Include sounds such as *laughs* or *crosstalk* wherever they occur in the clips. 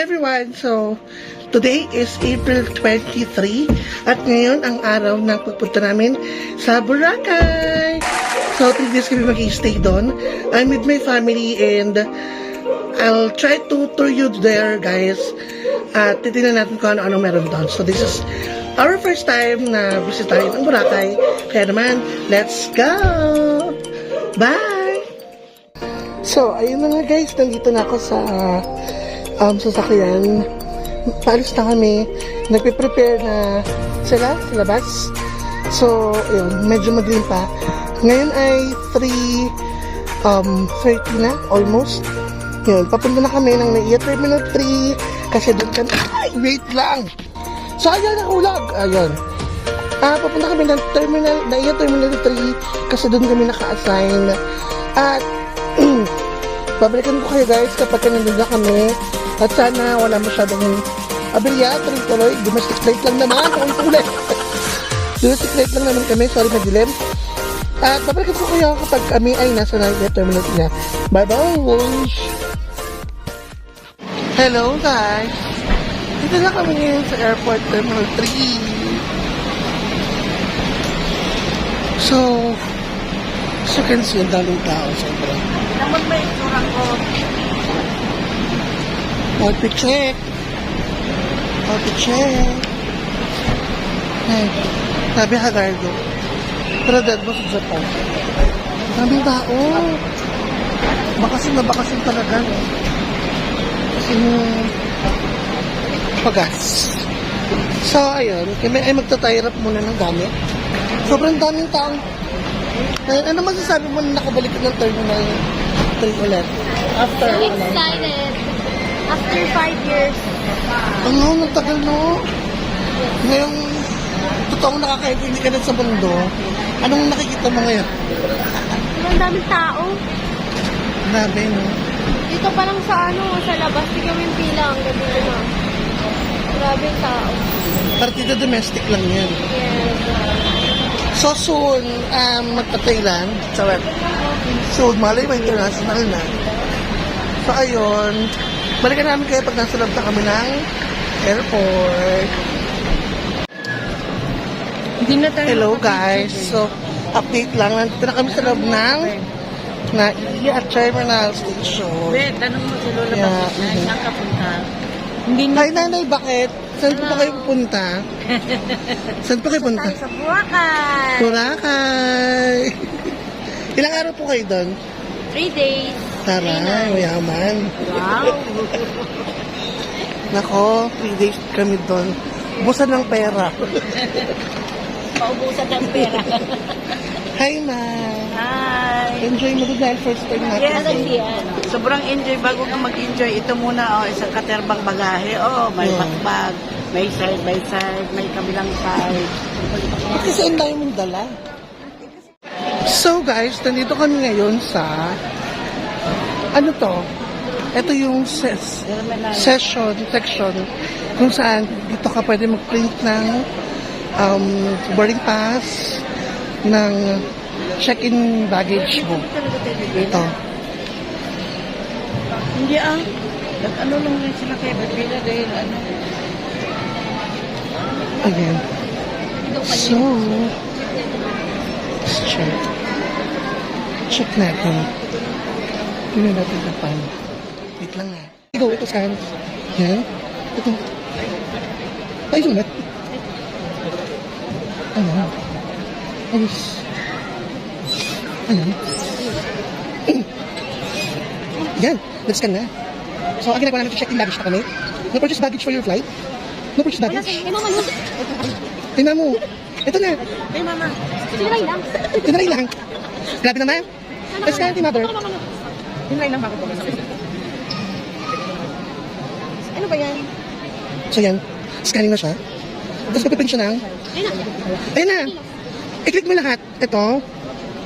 everyone! So, today is April 23 at ngayon ang araw ng pagpunta namin sa Boracay! So, 3 days kami mag-stay doon. I'm with my family and I'll try to tour you there, guys. At titignan natin kung ano-ano meron doon. So, this is our first time na bisitahin ang Boracay. Kaya naman, let's go! Bye! So, ayun na nga guys, nandito na ako sa um, sasakyan. Paalis na kami. Nagpe-prepare na sila sa labas. So, ayun, medyo madilim pa. Ngayon ay 3 um, 30 na, almost. Yun, papunta na kami ng Naiya Terminal 3 kasi doon kami, ay, wait lang! Sayang ang ulag! Ayun. Ah, papunta kami ng Terminal, Naiya Terminal 3 kasi doon kami naka-assign. At, babalikan ko kayo guys kapag nandun na kami. At sana wala masyadong aberya, tuloy-tuloy. Domestic flight lang naman, ulit-ulit. *laughs* Domestic flight lang naman kami, sorry madilim. At babalikan ko kayo kapag kami ay nasa Naiya Terminal 3 na. Bye-bye! Hello guys! Dito na kami ngayon sa Airport Terminal 3. So, as you can see, ang daming tao sobra. Naman may itsura ko. Outfit check. Outfit check. Ay, sabi Hagardo. Pero dead mo sa Japan. Ang daming tao. Bakasin na bakasin talaga. No? Kasi yung pagas. So, ayun. Kami ay magta-tie up muna ng gamit. Sobrang daming tao. Ayun, ano masasabi mo na nakabalik ka ng terminal 3 ulit? After, I'm ano? excited. After five years. Ano, nagtagal no? Ngayong totoong nakakaibig hindi ka na sa mundo, anong nakikita mo ngayon? Ang daming tao. Grabe, no? Dito pa lang sa ano, sa labas, di kami pila ang gabi na. Grabe yung tao. Partida domestic lang yan. Yes. So soon, um, magpa-Thailand. So, soon, malay mo, international na. So, ayun. Balikan namin kayo pag nasa loob na kami ng airport. Hindi na tayo Hello guys. So, update lang. Nandito na kami sa loob ng Naiya at Terminal Station. Be, tanong mo si Lola Yeah, bakit mhm. saan ka punta? Hindi na Hi nanay, bakit? Saan po ba kayo pupunta? *laughs* Saan po kayo punta? sa Boracay. Boracay! *laughs* Ilang araw po kayo doon? Three days. Taray, mayaman. Wow. *laughs* Nako, 3 days kami doon. Busan ng pera. Paubusan ng pera. Hi, ma. Hi! Enjoy mo dahil first time natin. Yes, yan. Sobrang enjoy. Bago ka mag-enjoy, ito muna, oh, isang katerbang bagahe. Oh, may Yeah. bakbag, may side by side, may kabilang side. Kasi ang dami mong dala. So guys, nandito kami ngayon sa ano to? Ito yung ses, session, section kung saan dito ka pwede mag-print ng um, boarding pass ng check-in baggage mo. Ito. Hindi ah. Nag-ano lang rin sila kay Barbila dahil ano. Ayan. So, let's check. Check natin. Tingnan natin kung paano. Wait lang nga. Ito, ito scan. Yan. Ito. Ay, sulat. Ano? Ano? Yan. Nag-scan na. So, ang ginagawa namin, check in baggage na kami. No purchase baggage for your flight. No purchase baggage. Kay mama nun. Tingnan mo. Ito na. Hey, mama. Sinilay lang. Tinry lang. Grabe naman. Let's go, Auntie Mother. Hinay lang ako. Ano ba yan? So yan, scanning na siya. Tapos pipipin siya ng, Ayun na. ayun na. I-click mo lahat. Ito.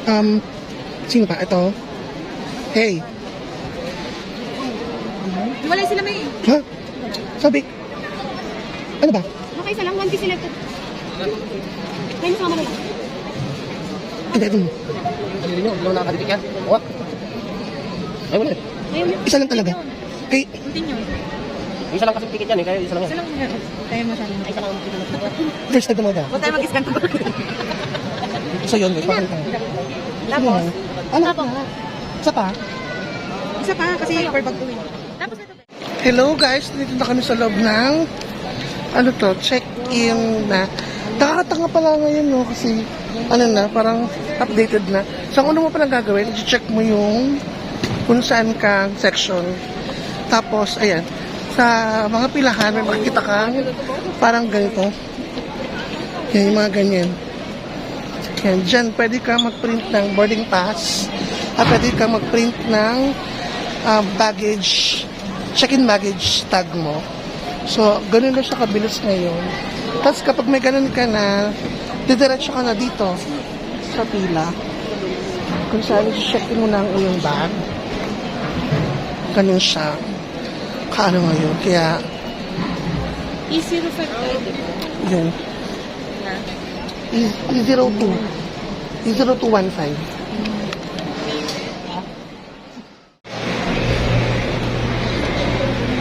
Um, sino pa? Ito. Hey. Walay sila may... Ha? Sabi. Ano ba? Nakaisa lang, one piece sila ito. Kaya nasama na lang. Hindi, ito. Hindi nyo, hindi nyo nakakadipik yan. What? Ay, wala. Na. Isa lang talaga. Kay, Continue. Isa lang kasi ticket yan eh, kaya isa lang yan. Isa lang yan. Tayo masyadong. Isa lang ang ticket na First time talaga. Huwag tayo mag-scan. So yun, guys, pakita. Tapos, Ano pa? Isa pa? isa pa kasi per bag to eh. Tapos ito. Hello guys, dito na kami sa loob ng ano to, check-in na. Nakakatanga pala ngayon no kasi ano na, parang updated na. So ang una mo palang gagawin, i-check mo yung kung saan kang section. Tapos, ayan, sa mga pilahan, may makikita kang parang ganito. Yan, yung mga ganyan. Yan, dyan, pwede ka mag-print ng boarding pass at pwede ka mag-print ng um, baggage, check-in baggage tag mo. So, ganun na siya kabilis ngayon. Tapos kapag may ganun ka na, didiretso ka na dito sa pila. Kung saan check-in mo na ang iyong bag. Ganun siya. Kaano ngayon. Kaya, Easy refer tayo, di ba? yun. E- E02. E0215.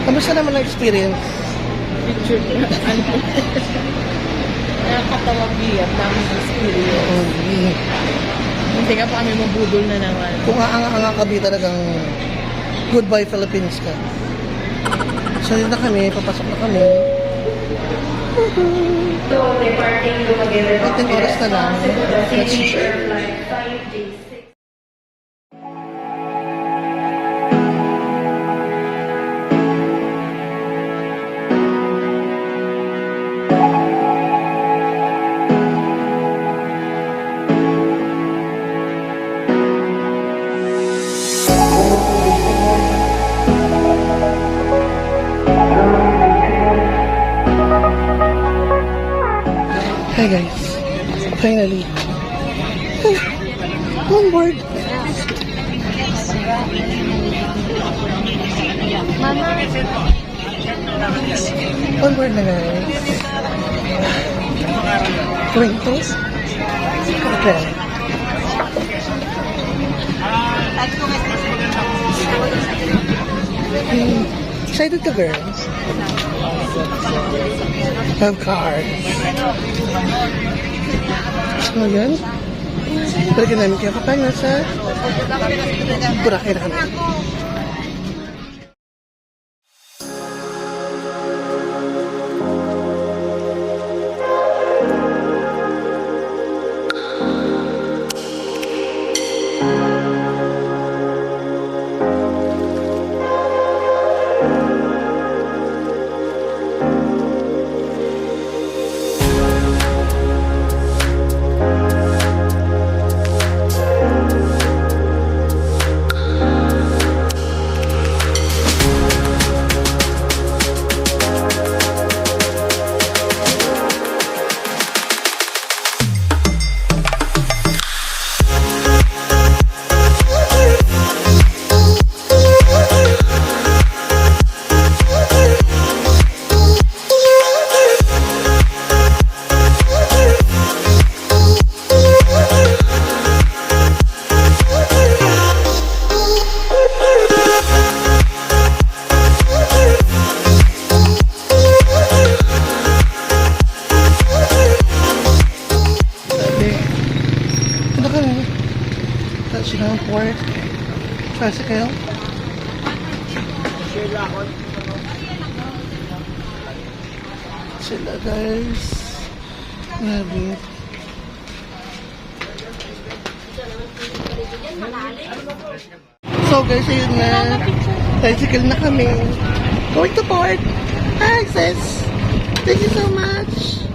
Kamusta naman ang experience? Nakakatawa biyat namin experience. Okay. Hindi ka pa kami mabudol na naman. Kung aanga-anga ka ba talagang goodbye Philippines ka. So yun na kami, papasok na kami. Konting oras na lang. Let's share. Finally. Hey, on board. Mama, On board na guys. Kwento? Okay. Hmm. Excited ka, girl? Have car. Yun. Balikan namin kayo kapag nasa Boracay na kami. Guys. Grabe. So guys, ayun na. Tricycle na kami. Going to port. Hi sis. Thank you so much.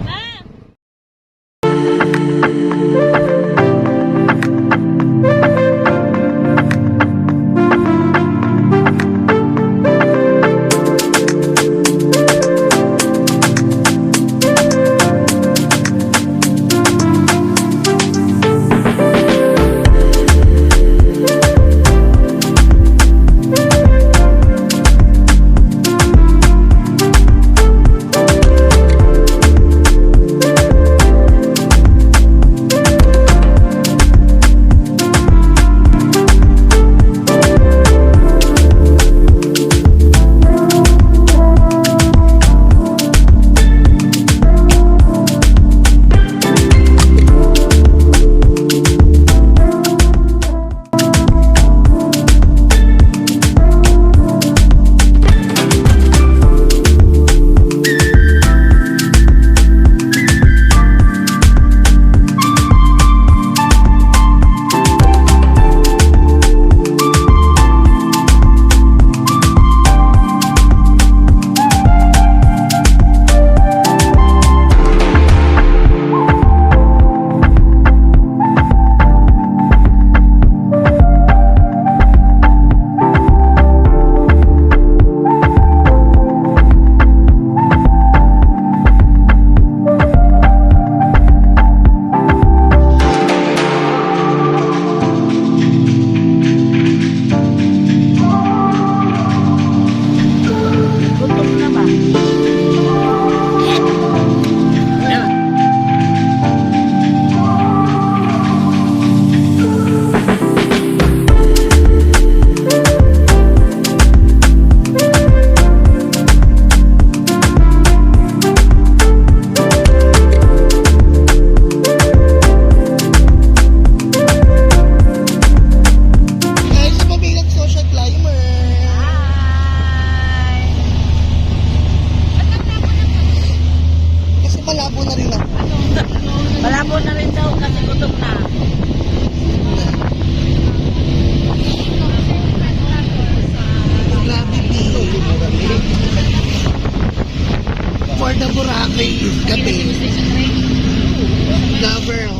may gabi. Lover,